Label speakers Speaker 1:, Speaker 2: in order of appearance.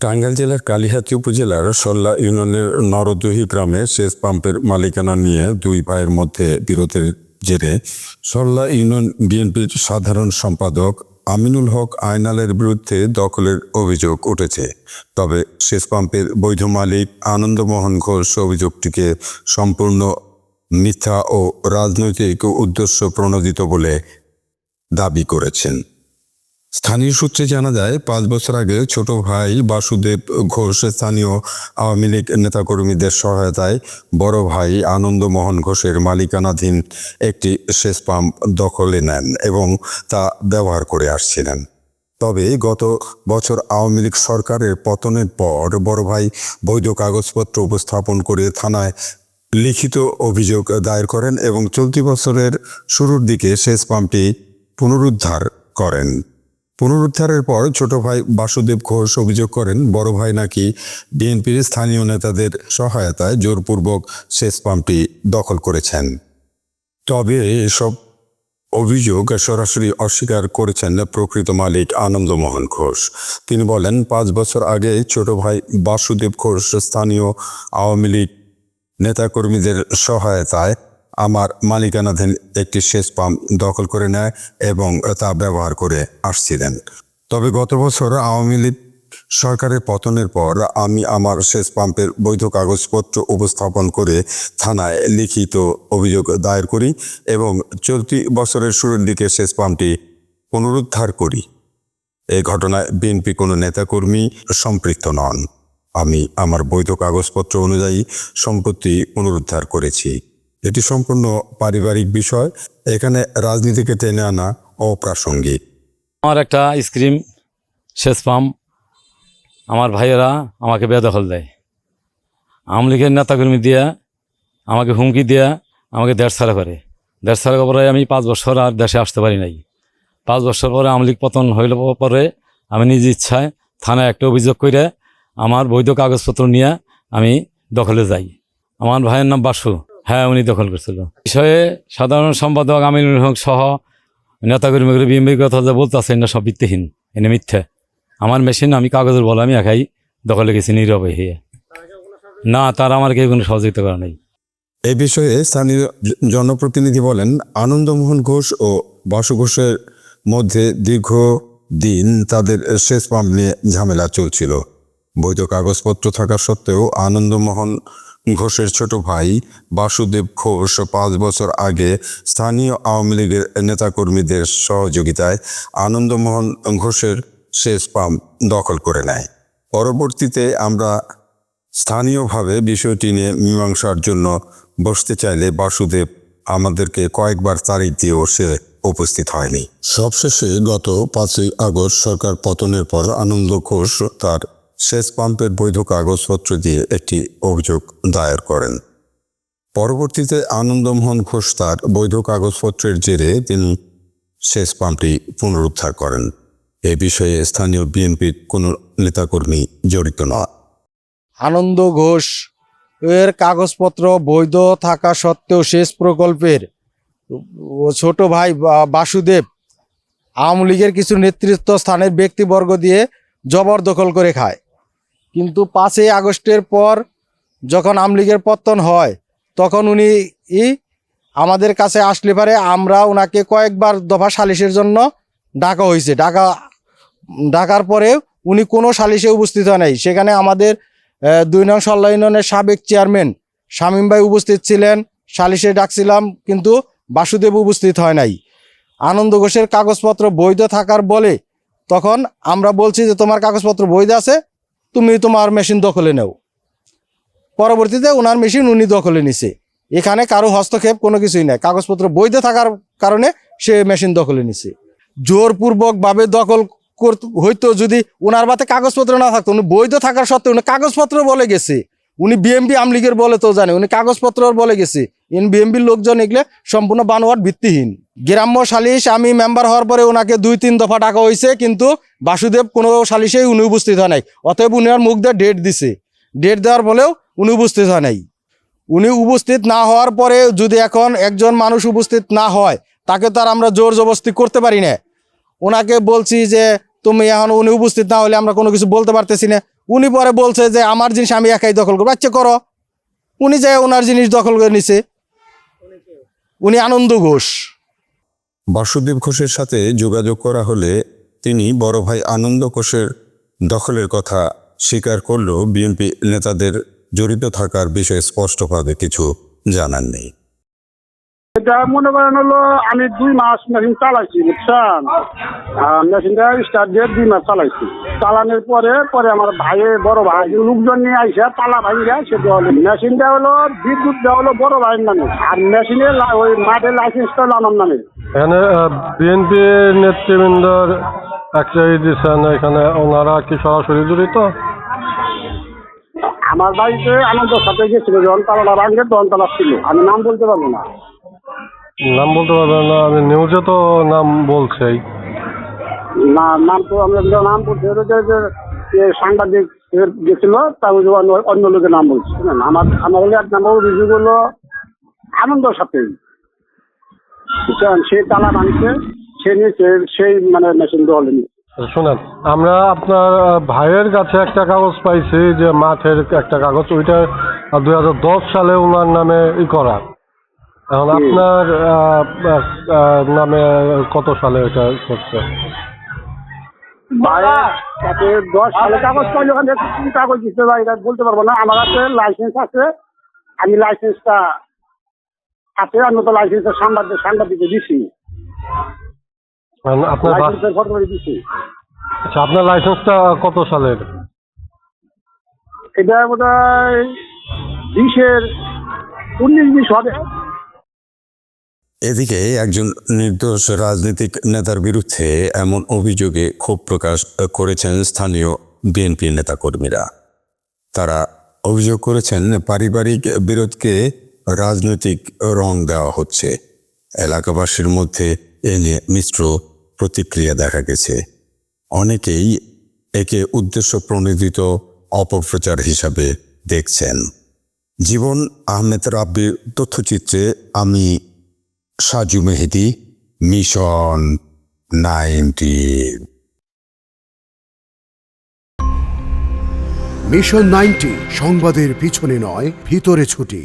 Speaker 1: টাঙ্গাইল জেলার কালিহাতি উপজেলার সল্লা ইউনিয়নের নরদহি গ্রামে সেচ পাম্পের মালিকানা নিয়ে দুই ভাইয়ের মধ্যে বিরোধের জেরে সল্লা ইউনিয়ন বিএনপির সাধারণ সম্পাদক আমিনুল হক আয়নালের বিরুদ্ধে দখলের অভিযোগ উঠেছে। তবে সেচ পাম্পের বৈধ মালিক আনন্দমোহন ঘোষ অভিযোগটিকে সম্পূর্ণ মিথ্যা ও রাজনৈতিক উদ্দেশ্য প্রণোদিত বলে দাবি করেছেন। স্থানীয় সূত্রে জানা যায়, পাঁচ বছর আগে ছোট ভাই বাসুদেব ঘোষ স্থানীয় আওয়ামী লীগ নেতাকর্মীদের সহায়তায় বড় ভাই আনন্দমোহন ঘোষের মালিকানাধীন একটি সেচ পাম্প দখলে নেন এবং তা ব্যবহার করে আসছিলেন। তবে গত বছর আওয়ামী লীগ সরকারের পতনের পর বড় ভাই বৈধ কাগজপত্র উপস্থাপন করে থানায় লিখিত অভিযোগ দায়ের করেন এবং চলতি বছরের শুরুর দিকে সেচ পাম্পটি পুনরুদ্ধার করেন। পুনরুদ্ধারের পর ছোট ভাই বাসুদেব ঘোষ অভিযোগ করেন, বড় ভাই নাকি বিএনপির স্থানীয় নেতাদের সহায়তায় জোরপূর্বক সেচ পাম্পটি দখল করেছেন। তবে এসব অভিযোগ সরাসরি অস্বীকার করেছেন প্রকৃত মালিক আনন্দমোহন ঘোষ। তিনি বলেন, পাঁচ বছর আগে ছোট ভাই বাসুদেব ঘোষ স্থানীয় আওয়ামী লীগ নেতাকর্মীদের সহায়তায় আমার মালিকানাধীন একটি সেচ পাম্প দখল করে নেয় এবং তা ব্যবহার করে আসছিলেন। তবে গত বছর আওয়ামী লীগ সরকারের পতনের পর আমি আমার সেচ পাম্পের বৈধ কাগজপত্র উপস্থাপন করে থানায় লিখিত অভিযোগ দায়ের করি এবং চলতি বছরের শুরুর দিকে সেচ পাম্পটি পুনরুদ্ধার করি। এই ঘটনায় বিএনপি কোনো নেতাকর্মী সম্পৃক্ত নন। আমি আমার বৈধ কাগজপত্র অনুযায়ী সম্পত্তি পুনরুদ্ধার করেছি। এটি সম্পূর্ণ পারিবারিক বিষয়। এখানে রাজনীতিকে টেনে আনা অপ্রাসঙ্গিক।
Speaker 2: আমার একটা স্ক্রিম শেষ পাম্প আমার ভাইয়েরা আমাকে বেদখল দেয়। আওয়ামী লীগের নেতাকর্মী দিয়া, আমাকে হুমকি দিয়া, আমাকে দেড় সারা করে। দেড় সারা পরে আমি পাঁচ বছর আর দেশে আসতে পারি নাই। পাঁচ বছর পরে আওয়ামী লীগ পতন হইল পরে আমি নিজ ইচ্ছায় থানায় একটা অভিযোগ করে আমার বৈধ কাগজপত্র নিয়ে আমি দখলে যাই। আমার ভাইয়ের নাম বাসু। হ্যাঁ উনি দখল করছিল। বিষয়ে সাধারণ সম্পাদক আমিনুল হক সহ নেতাকর্মীগুলো বিএমপি কথা যা বলতেছে না সব ভিত্তিহীন এনে মিথ্যে। আমার মেশিন, আমি কাগজের বলে, আমি একাই দখলে গেছি, নীরবে হয়ে। না, তার আমার কেউ কোনো সহযোগিতা করা নেই।
Speaker 1: এই বিষয়ে স্থানীয় জনপ্রতিনিধি বলেন, আনন্দমোহন ঘোষ ও বাসু ঘোষের মধ্যে দীর্ঘ দিন তাদের শেষ পাম্প নিয়ে ঝামেলা চলছিল। বৈধ কাগজপত্র থাকা সত্ত্বেও আনন্দমোহন ঘোষের ছোট ভাই বাসুদেব ঘোষ পাঁচ বছর আগে স্থানীয় আওয়ামী লীগের নেতাকর্মীদের সহযোগিতায় আনন্দমোহন ঘোষের শেষ পাম্প দখল করে নেয়। পরবর্তীতে আমরা স্থানীয়ভাবে বিষয়টি নিয়ে মীমাংসার জন্য বসতে চাইলে বাসুদেব আমাদেরকে কয়েকবার তারিখ দিয়েও সে উপস্থিত হয়নি। সবশেষে গত পাঁচই আগস্ট সরকার পতনের পর আনন্দ ঘোষ তার সেচ পাম্পের বৈধ কাগজপত্র দিয়ে একটি অভিযোগ দায়ের করেন। পরবর্তীতে আনন্দমোহন ঘোষ তার বৈধ কাগজপত্রের জেরে তিনি সেচ পাম্পটি পুনরুদ্ধার করেন। এ বিষয়ে স্থানীয় বিএনপির কোনো নেতাকর্মী জড়িত নয়
Speaker 3: আনন্দ ঘোষ, এর কাগজপত্র বৈধ থাকা সত্ত্বেও শেষ প্রকল্পের ছোট ভাই বাসুদেব আওয়ামী লীগের কিছু নেতৃত্ব স্থানের ব্যক্তিবর্গ দিয়ে জবরদখল করে খায়। কিন্তু পাঁচই আগস্টের পর যখন আওয়ামী পত্তন হয়, তখন উনি আমাদের কাছে আসলে পারে, আমরা ওনাকে কয়েকবার দফা সালিশের জন্য ডাকা হয়েছে। ডাকা, ডাকার পরে উনি কোনো সালিশে উপস্থিত হয় নাই। সেখানে আমাদের দুই নং সল্লা ইউনিয়নের সাবেক চেয়ারম্যান শামীম ভাই উপস্থিত ছিলেন, সালিশে ডাকছিলাম, কিন্তু বাসুদেব উপস্থিত হয় নাই। আনন্দ ঘোষের কাগজপত্র বৈধ থাকার বলে তখন আমরা বলছি যে, তোমার কাগজপত্র বৈধ আছে তুমি তোমার মেশিন দখলে নেও। পরবর্তীতে ওনার মেশিন উনি দখলে নিছে। এখানে কারও হস্তক্ষেপ কোনো কিছুই নাই। কাগজপত্র বৈধ থাকার কারণে সে মেশিন দখলে নিছে। জোরপূর্বকভাবে দখল করতে হইতো যদি ওনার বাতে কাগজপত্র না থাকতো। উনি বৈধ থাকার সত্ত্বেও উনি কাগজপত্র বলে গেছে। উনি বিএমপি আমলিগের বলে, তো জানে। উনি কাগজপত্র বলে গেছে। ইন বিএমপির লোকজন এগুলো সম্পূর্ণ বানোয়ার ভিত্তিহীন। গ্রাম্য সালিশ আমি মেম্বার হওয়ার পরে ওনাকে দুই তিন দফা টাকা হয়েছে কিন্তু বাসুদেব কোনো সালিশেই উনি উপস্থিত হয় নাই। অতএব উনি আর মুখ দিয়ে ডেট দিছে। ডেট দেওয়ার ফলেও উনি উপস্থিত হয় নাই। উনি উপস্থিত না হওয়ার পরে যদি এখন একজন মানুষ উপস্থিত না হয়, তাকে তো আর আমরা জোর জবস্তি করতে পারি না। ওনাকে বলছি যে, তুমি এখন উনি উপস্থিত না হলে আমরা কোনো কিছু বলতে পারতেছি না। উনি পরে বলছে যে, আমার জিনিস আমি একাই দখল করব। আচ্ছা করো। উনি যে ওনার জিনিস দখল করে নিছে, উনি আনন্দ ঘোষ।
Speaker 1: বাসুদেব ঘোষের সাথে যোগাযোগ করা হলে তিনি বড় ভাই আনন্দ ঘোষের দখলের কথা স্বীকার করলেও বিএনপি নেতাদের জড়িত থাকার বিষয়ে স্পষ্টভাবে কিছু জানান
Speaker 4: এটা মনে করেন হলো আমি দুই মাস মেশিন চালাইছি বুঝছেন? মেশিনটা স্টার্ট দিয়ে দুই মাস চালাইছি। চালানোর পরে পরে আমার ভাই বড় ভাই লোকজন নিয়ে আইসে তালা ভাঙিয়া সে দেওয়া হলো। মেশিনটা হলো বিদ্যুৎ দেওয়া হলো বড় ভাইয়ের নামে। আর মেশিনের লা- ওই মাঠের লাইসেন্সটা হলো আমার নামে।
Speaker 5: এখানে বিএনপি নেতৃবৃন্দর একটা দিচ্ছেন এখানে ওনারা কি সরাসরি জড়িত?
Speaker 4: আমার বাড়িতে আনন্দ সাথে গেছিল যখন তালাটা ভাঙে তখন তালা ছিল। আমি নাম বলতে পারব না।
Speaker 5: নাম বলতে পারবেন না আমি নিউজে তো নাম বলছেই।
Speaker 4: না নাম তো আমরা নাম বলছি সাংবাদিক গেছিল তা অন্য- লোকের নাম বলছি আমার আমার হলে এক নম্বর অভিযোগ হলো আনন্দর সাথে। বুঝছেন সে তালা ভাঙছে সে নিয়েছে সেই মানে মেশিন দোয়ালে নিয়ে।
Speaker 5: শুনেন আমরা আপনার ভাইয়ের কাছে একটা কাগজ পাইছি যে মাঠের একটা কাগজ ওইটা দুই হাজার দশ সালে ওনার নামে ই করা। এখন আপনার নামে কত সালে এটা করছে?
Speaker 4: দশ সালে কাগজ পাইলে ওখানে কি কাগজ দিতে ভাই এটা বলতে পারব না। আমার কাছে লাইসেন্স আছে। আমি লাইসেন্সটা আছে আমি তো লাইসেন্সের সাংবাদিক সাংবাদিকে দিছি।
Speaker 5: আপনার বা-
Speaker 4: লাইসেন্সের ফটো দিছি।
Speaker 5: আচ্ছা আপনার লাইসেন্সটা কত সালের?
Speaker 4: এটা বোধ হয় বিশের উনিশ বিশ হবে।
Speaker 1: এদিকে একজন নির্দোষ রাজনৈতিক নেতার বিরুদ্ধে এমন অভিযোগে ক্ষোভ প্রকাশ করেছেন স্থানীয় বিএনপি নেতাকর্মীরা। তারা অভিযোগ করেছেন, পারিবারিক বিরোধকে রাজনৈতিক রং দেওয়া হচ্ছে। এলাকাবাসীর মধ্যে এ নিয়ে মিশ্র প্রতিক্রিয়া দেখা গেছে। অনেকেই একে উদ্দেশ্য প্রণোদিত অপপ্রচার হিসাবে দেখছেন। জীবন আহমেদ রাব্বির তথ্যচিত্রে আমি Saju Mehedi Mission Ninety.
Speaker 6: Mission Ninety সংবাদের পিছনে নয় ভিতরে ছুটি।